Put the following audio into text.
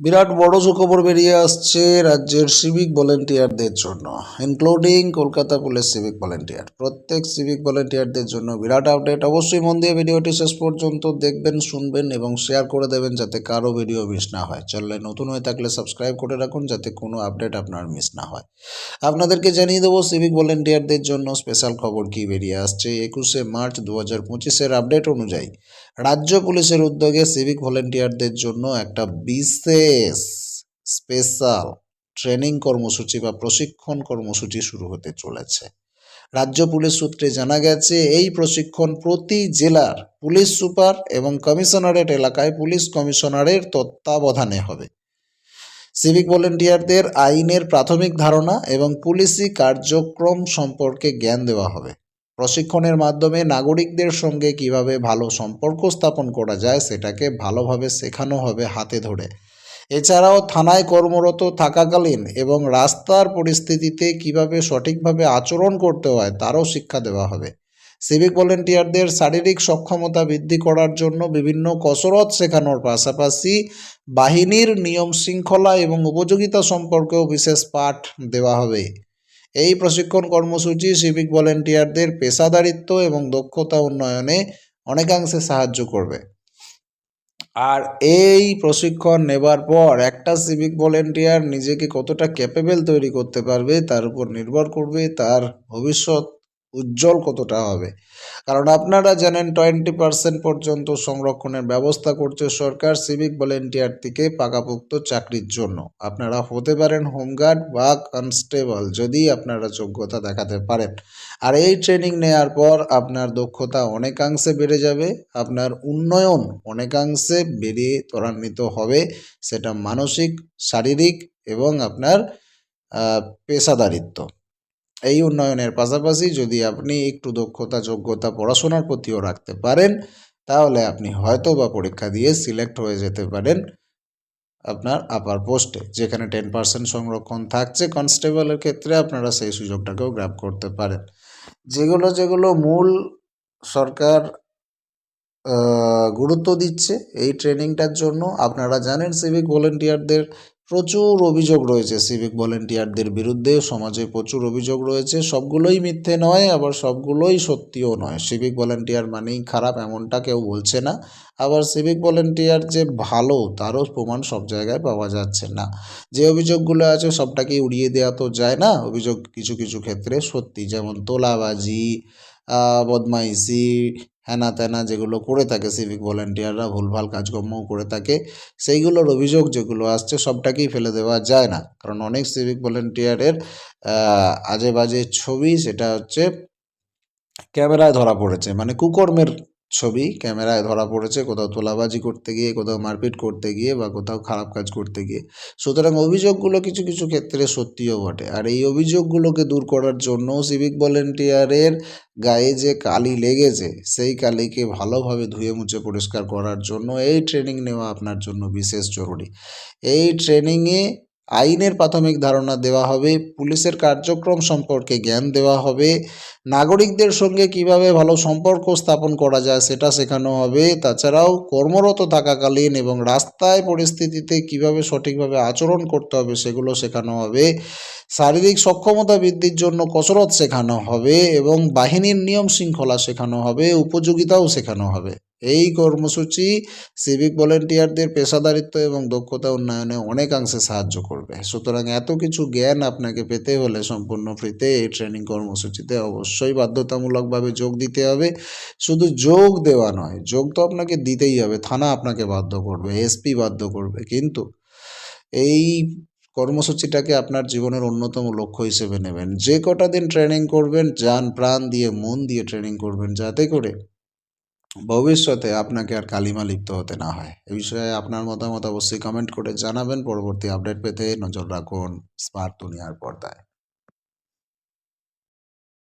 বিরাট বড় সুখবর বেরিয়ে আসছে রাজ্যের সিভিক ভলেন্টিয়ারদের জন্য including Kolkata police civic volunteer প্রত্যেক সিভিক ভলেন্টিয়ারদের জন্য বিরাট আপডেট অবশ্যই মন দিয়ে ভিডিওটি শেষ পর্যন্ত দেখবেন, শুনবেন এবং শেয়ার করে দেবেন যাতে কারও ভিডিও মিস না হয়। চ্যানেলে নতুন হয়ে থাকলে সাবস্ক্রাইব করে রাখুন যাতে কোনো আপডেট আপনার মিস না হয়। আপনাদেরকে জানিয়ে দেবো সিভিক ভলেন্টিয়ারদের জন্য স্পেশাল খবর কি বেরিয়ে আসছে একুশে মার্চ দু হাজার পঁচিশের আপডেট অনুযায়ী। রাজ্য পুলিশের উদ্যোগে সিভিক ভলেন্টিয়ারদের জন্য একটা বিশেষ স্পেশাল ট্রেনিং কর্মসূচি বা প্রশিক্ষণ কর্মসূচি শুরু হতে চলেছে। রাজ্য পুলিশ সূত্রে জানা গেছে, এই প্রশিক্ষণ প্রতি জেলার পুলিশ সুপার এবং কমিশনারেট এলাকায় পুলিশ কমিশনারের তত্ত্বাবধানে হবে। সিভিক ভলেন্টিয়ারদের আইনের প্রাথমিক ধারণা এবং পুলিশি কার্যক্রম সম্পর্কে জ্ঞান দেওয়া হবে। প্রশিক্ষণের মাধ্যমে নাগরিকদের সঙ্গে কীভাবে ভালো সম্পর্ক স্থাপন করা যায় সেটাকে ভালোভাবে শেখানো হবে হাতে ধরে। এছাড়াও থানায় কর্মরত থাকাকালীন এবং রাস্তার পরিস্থিতিতে কীভাবে সঠিকভাবে আচরণ করতে হয় তারও শিক্ষা দেওয়া হবে। সিভিক ভলেন্টিয়ারদের শারীরিক সক্ষমতা বৃদ্ধি করার জন্য বিভিন্ন কসরত শেখানোর পাশাপাশি বাহিনীর নিয়ম শৃঙ্খলা এবং উপযোগিতা সম্পর্কেও বিশেষ পাঠ দেওয়া হবে। এই প্রশিক্ষণ কর্মসূচি সিভিক ভলেন্টিয়ারদের পেশাদারিত্ব এবং দক্ষতা উন্নয়নে অনেকাংশে সাহায্য করবে। আর এই প্রশিক্ষণ নেবার পর একটা সিভিক ভলেন্টিয়ার নিজেকে কতটা ক্যাপেবেল তৈরি করতে পারবে, তার উপর নির্ভর করবে তার ভবিষ্যৎ। উজ্জ্বল কতটা হবে? কারণ আপনারা জানেন টোয়েন্টি পার্সেন্ট পর্যন্ত সংরক্ষণের ব্যবস্থা করছে সরকার সিভিক ভলেন্টিয়ার থেকে পাকাপোক্ত চাকরির জন্য। আপনারা হতে পারেন হোমগার্ড বা কনস্টেবল যদি আপনারা যোগ্যতা দেখাতে পারেন। আর এই ট্রেনিং নেওয়ার পর আপনার দক্ষতা অনেকাংশে বেড়ে যাবে, আপনার উন্নয়ন অনেকাংশে বেরিয়ে ত্বরান্বিত হবে, সেটা মানসিক, শারীরিক এবং আপনার পেশাদারিত্ব। এই উন্নয়নের পাশাপাশি যদি আপনি একটু দক্ষতা, যোগ্যতা পড়াশোনার প্রতিও রাখতে পারেন, তাহলে আপনি হয়তো বা পরীক্ষা দিয়ে সিলেক্ট হয়ে যেতে পারেন আপনার আপার পোস্টে যেখানে টেন পার্সেন্ট সংরক্ষণ থাকছে। কনস্টেবলের ক্ষেত্রে আপনারা সেই সুযোগটাকেও গ্র্যাব করতে পারেন। যেগুলো যেগুলো মূল সরকার গুরুত্ব দিচ্ছে এই ট্রেনিংটার জন্য, আপনারা জানেন সিভিক ভলেন্টিয়ারদের প্রচুর অভিযোগ রয়েছে সিভিক ভলেন্টিয়ারদের বিরুদ্ধে। সমাজে প্রচুর অভিযোগ রয়েছে। সবগুলোই মিথ্যে নয়, আবার সবগুলোই সত্যিও নয়। সিভিক ভলেন্টিয়ার মানেই খারাপ এমনটা কেউ বলছে না। আবার সিভিক ভলেন্টিয়ার যে ভালো, তারও প্রমাণ সব জায়গায় পাওয়া যাচ্ছে না। যে অভিযোগগুলো আছে সবটাকেই উড়িয়ে দেওয়া তো যায় না। অভিযোগ কিছু কিছু ক্ষেত্রে সত্যি, যেমন তোলাবাজি বদমাইশি হ্যানা ত্যানা যেগুলো করে থাকে সিভিক ভলেন্টিয়াররা ভুলভাল কাজকর্মও করে থাকে, সেইগুলোর অভিযোগ যেগুলো আসছে সবটাকেই ফেলে দেওয়া যায় না। কারণ অনেক সিভিক ভলেন্টিয়ারের আজে বাজে ছবি সেটা হচ্ছে ক্যামেরায় ধরা পড়েছে মানে কুকর্মের ছবি, ক্যামেরায় ধরা পড়েছে, কোথাও তোলাবাজি করতে গিয়ে, কোথাও মারপিট করতে গিয়ে বা কোথাও খারাপ কাজ করতে গিয়ে। সুতরাং অভিযোগগুলো কিছু কিছু ক্ষেত্রে সত্যিও বটে। আর এই অভিযোগগুলোকে দূর করার জন্য সিভিক ভলেন্টিয়ারের গায়ে যে কালি লেগেছে, সেই কালিকে ভালোভাবে ধুয়ে মুছে পরিষ্কার করার জন্য এই ট্রেনিং নেওয়া আপনার জন্য বিশেষ জরুরি। এই ট্রেনিংয়ে আইনের প্রাথমিক ধারণা দেওয়া হবে, পুলিশের কার্যক্রম সম্পর্কে জ্ঞান দেওয়া হবে, নাগরিকদের সঙ্গে কীভাবে ভালো সম্পর্ক স্থাপন করা যায় সেটা শেখানো হবে, তাছাড়াও কর্মরত থাকাকালীন এবং রাস্তায় পরিস্থিতিতে কীভাবে সঠিকভাবে আচরণ করতে হবে সেগুলো শেখানো হবে, শারীরিক সক্ষমতা বৃদ্ধির জন্য কসরত শেখানো হবে এবং বাহিনীর নিয়ম শৃঙ্খলা শেখানো হবে, উপযোগিতাও শেখানো হবে। এই কর্মসূচি সিভিক ভলেন্টিয়ারদের পেশাদারিত্ব এবং দক্ষতা উন্নয়নে অনেকাংশে সাহায্য করবে। সুতরাং এত কিছু জ্ঞান আপনাকে পেতে হলে সম্পূর্ণ ফ্রিতে এই ট্রেনিং কর্মসূচিতে অবশ্যই বাধ্যতামূলকভাবে যোগ দিতে হবে। শুধু যোগ দেওয়া নয়, যোগ তো আপনাকে দিতেই হবে, থানা আপনাকে বাধ্য করবে এসপি বাধ্য করবে। কিন্তু এই কর্মসূচিটাকে আপনার জীবনের অন্যতম লক্ষ্য হিসেবে নেবেন। যে কটা দিন ট্রেনিং করবেন, যান প্রাণ দিয়ে, মন দিয়ে ট্রেনিং করবেন, যাতে করে ভবিষ্যতে আপনাকে আর কালিমা লিপ্ত হতে না হয়। এ বিষয়ে আপনার মতামত অবশ্যই কমেন্ট করে জানাবেন। পরবর্তী আপডেট পেতে নজর রাখুন স্মার্ট দুনিয়ার পর্দায়।